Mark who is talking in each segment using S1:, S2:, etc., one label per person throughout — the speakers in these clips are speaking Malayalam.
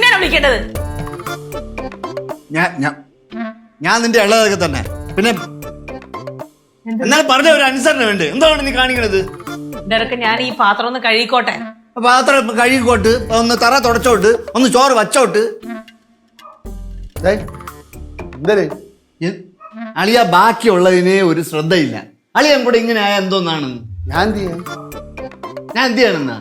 S1: ചോദിക്കേണ്ടത്
S2: ഞാൻ ഞാൻ ഞാൻ നിന്റെ ഉള്ളതൊക്കെ തന്നെ. പിന്നെ എന്നാൽ പറഞ്ഞ ഒരു അനുസരണ വേണ്ടേ എന്താണ് നീ കാണിക്കണത്?
S1: ഞാൻ ഈ പാത്രം ഒന്ന് കഴുകിക്കോട്ടെ.
S2: പാത്രം കഴുകിക്കോട്ട് ഒന്ന് തറ തുടച്ചോട്ട് ഒന്ന് ചോറ് വച്ചോട്ട്. അളിയ ബാക്കിയുള്ളതിനെ ഒരു ശ്രദ്ധയില്ല. അളിയൻ കൂടെ ഇങ്ങനെ ആയ എന്തോന്നാണ്
S3: ഞാൻ എന്ത് ചെയ്യാൻ
S2: ഞാൻ എന്ത് ചെയ്യണമെന്നാ?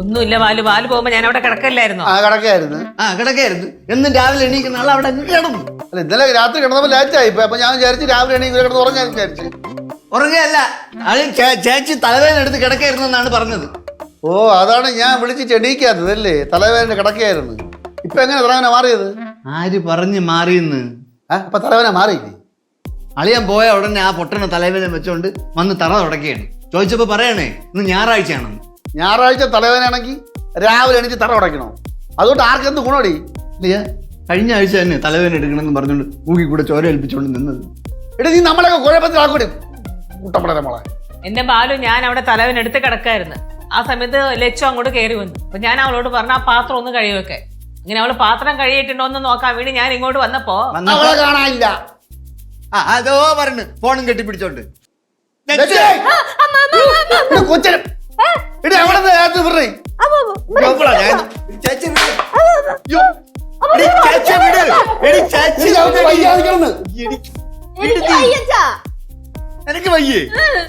S1: ഒന്നുമില്ല ബാലു ബാലു പോകുമ്പോ ഞാൻ അവിടെ കിടക്കല്ലായിരുന്നു?
S3: ആ കിടക്കായിരുന്നു.
S2: ആ കിടക്കായിരുന്നു. എന്നും രാവിലെ എണീക്കുന്ന ആൾ അവിടെ അങ്ങ് കിടന്നു.
S3: അല്ല ഇന്നലെ രാത്രി കിടന്നപ്പോ ലേറ്റ് ആയി അപ്പൊ ഞാൻ വിചാരിച്ചു രാവിലെ എണീക്കുന്ന കിടന്ന് ഉറങ്ങാൻ വിചാരിച്ചു.
S2: ഉറങ്ങുകയല്ല അളി ചേച്ചി തലവേദന എടുത്ത് കിടക്കായിരുന്നു എന്നാണ് പറഞ്ഞത്.
S3: ഓ അതാണ് ഞാൻ വിളിച്ച് ചെടിക്കാത്തത് അല്ലേ? തലവേദന കിടക്കായിരുന്നു. ഇപ്പൊ എങ്ങനെ തലവേദന മാറിയത്?
S2: ആര് പറഞ്ഞ് മാറിയെന്ന്?
S3: ആ അപ്പൊ തലവേദന മാറിയില്ലേ?
S2: അളിയാൻ പോയ ഉടനെ ആ പൊട്ടനെ തലവേദന വെച്ചോണ്ട് വന്ന് തറ തുടക്കുകയാണ് ചോദിച്ചപ്പോ പറയണേ ഇന്ന് ഞായറാഴ്ചയാണെന്ന്.
S3: ഞായറാഴ്ച തലവേദനയാണെങ്കിൽ രാവിലെ എണീച്ച് തറ ഉടയ്ക്കണോ? അതുകൊണ്ട് ആർക്കെന്ത് ഗുണോടി
S2: ഇല്ലയാ കഴിഞ്ഞ ആഴ്ച തന്നെ തലവേദന എടുക്കണമെന്ന് പറഞ്ഞുകൊണ്ട് ഊക്കി കൂടെ ചോര ഏൽപ്പിച്ചോണ്ട് നിന്നത്.
S3: എടി നീ നമ്മളൊക്കെ കുഴപ്പത്തിലാക്കൂടെ മുട്ടപ്പട നമ്മളെ
S1: എന്റെ ബാലു ഞാൻ അവിടെ തലവൻ എടുത്ത് കിടക്കായിരുന്നു. ആ സമയത്ത് ലച്ചു അങ്ങോട്ട് കയറി വന്നു. അപ്പൊ ഞാൻ അവളോട് പറഞ്ഞ ആ പാത്രം ഒന്ന് കഴിവൊക്കെ ഇങ്ങനെ അവൾ പാത്രം കഴിയിട്ടുണ്ടോ എന്ന് നോക്കാൻ വേണ്ടി ഞാൻ ഇങ്ങോട്ട് വന്നപ്പോ
S3: അവളെ കാണാനില്ല.
S2: ആ അതോ പറഞ്ഞു ഫോണും കെട്ടിപ്പിടിച്ചോണ്ട്.
S3: കൊച്ചന്
S2: ഇവളാ ഞാൻ. ചേച്ചി ചേച്ചി വിട്. എടി, ചേച്ചി. നിനക്ക് വയ്യേ.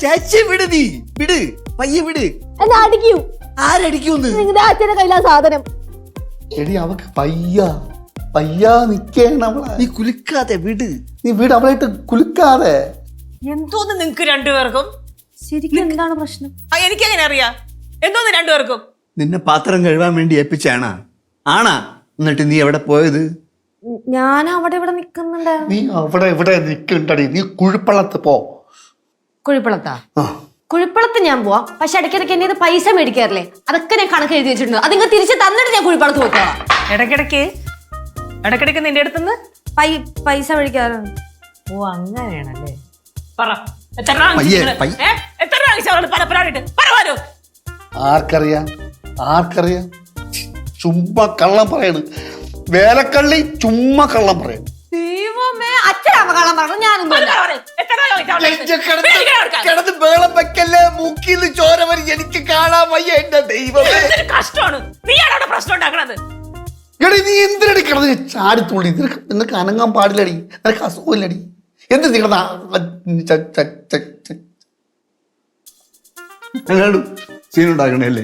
S2: ചേച്ചി വിട് നീ. വിട്. പയ്യെ വിട്.
S4: എന്നാ അടിക്കൂ.
S2: ആരടിക്കൂന്ന്?
S4: നിങ്ങളുടെ അച്ഛന്റെ കയ്യിലാ സാധനം.
S3: എടി അവക്ക് പയ്യ പയ്യാ നിക്കേണ് അവളെ.
S2: നീ കുലുക്കാതെ വിട്.
S3: നീ വീട് അവളായിട്ട് കുലുക്കാതെ.
S1: എന്തോന്ന് നിങ്ങക്ക് രണ്ടുപേർക്കും?
S4: ശരിക്കും എന്താണ് പ്രശ്നം?
S1: ആ, എനിക്കെങ്ങനെ അറിയാം? എന്തോന്ന് രണ്ടുപേർക്കും?
S2: നിന്നെ പാത്രം കഴുകാൻ വേണ്ടി ഏൽപ്പിച്ചാണാ ആണാ. എന്നിട്ട് നീ എവിടെ പോയത്?
S4: ഞാൻ അവിടെ ഇവിടെ നിക്കുന്നുണ്ടായിരുന്നു
S3: നീ അവിടെ ഇവിടെ നിക്കണ്ടടി നീ കുഴിപ്പള്ളത്ത് പോ.
S4: കുഴിപ്പളത്താ
S3: ആ.
S4: കുഴിപ്പളത്ത് ഞാൻ പോവാം. പക്ഷെ ഇടയ്ക്കിടയ്ക്ക് എന്നെ ഇത് പൈസ മേടിക്കാറില്ലേ? അതൊക്കെ ഞാൻ കണക്ക് എഴുതി വെച്ചിട്ടുണ്ട്. അത് നിങ്ങൾ തിരിച്ച് തന്നിട്ട് ഞാൻ കുഴിപ്പളത്ത് പോയിക്കോളാം
S1: ഇടയ്ക്കിടയ്ക്ക്? ഇടയ്ക്കിടയ്ക്ക് നിന്റെ അടുത്തുനിന്ന്?
S4: പൈ പൈസ മേടിക്കാറുണ്ട്
S1: ഓ അങ്ങനെയാണല്ലേ. പറ. എത്ര രൂപ വാങ്ങിച്ചു
S2: പയ്യെ.
S1: നിങ്ങൾ? ഏ? എത്ര രൂപ വാങ്ങിച്ചു അവളോട് പലപ്പോഴായിട്ട് പറ ബാലു
S3: ആർക്കറിയാം? ആർക്കറിയാം? ചുമ്മാ കള്ളം പറയണ്. വേലക്കള്ളി ചുമ്മാ കള്ളം പറയണ്.
S4: ദൈവമേ കള്ളം പറഞ്ഞു?
S2: കിടന്ന് വെക്കല്ലേ? ചോര വരി എനിക്ക് കാണാൻ വയ്യ എന്റെ ദൈവമേ.
S1: കഷ്ടമാണ്. നീയാണ് അവിടെ പ്രശ്നം ഉണ്ടാക്കണത്.
S3: എടി നീ എന്തിനടി കിടന്ന് ചാടിത്തുള്ളി? നിനക്ക് നിനക്ക് അനങ്ങാൻ പാടില്ലടി. നിനക്ക് അസുഖമില്ലടി. എന്ത് നീ കിടന്ന
S2: ഞാനാണ് സീൻ ഉണ്ടാക്കണല്ലേ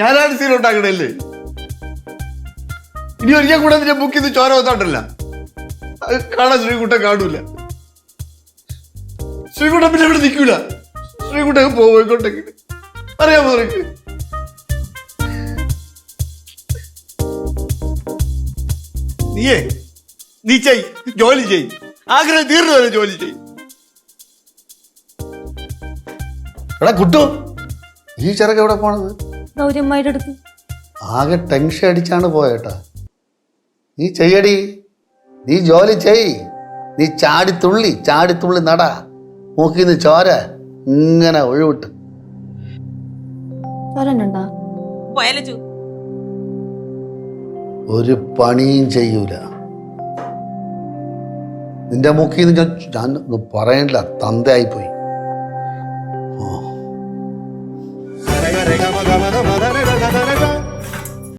S2: ഞാനാണ് സീൻ ഉണ്ടാക്കണല്ലേ ഇനി ഒരിക്കൽ കൂടെ നിന്റെ ബുക്ക് ചെയ്ത് ചോര വന്നോട്ടല്ല കാണാൻ ശ്രീകുട്ടൻ കാണൂല. ശ്രീകുട്ടൻ പിന്നെ ഇവിടെ നിൽക്കൂല. ശ്രീകുട്ടൻ പോയിക്കോട്ടെ അറിയാമോ നിനക്ക്? നീയേ നീ ചെയ് ജോലി ചെയ്. ആഗ്രഹം തീർന്നു വരെ ജോലി ചെയ്.
S3: എടാ കുട്ടു ഈ ചെറുക്ക് എവിടെ പോണത്?
S4: ഗൗരിയമ്മയുടെ അടുത്ത്.
S3: ആകെ ടെൻഷൻ അടിച്ചാണ് പോയേട്ടാ നീ ചെയ്യടി. നീ ജോലി ചെയ്. നീ ചാടി തുള്ളി ചാടി തുള്ളി നട. മൂക്കിന്ന് ചോര ഇങ്ങനെ ഒഴിവിട്ട്. ഒരു പണിയും ചെയ്യൂല. നിന്റെ മൂക്കിന്ന് ഞാൻ ഞാൻ ഒന്നും പറയണില്ല.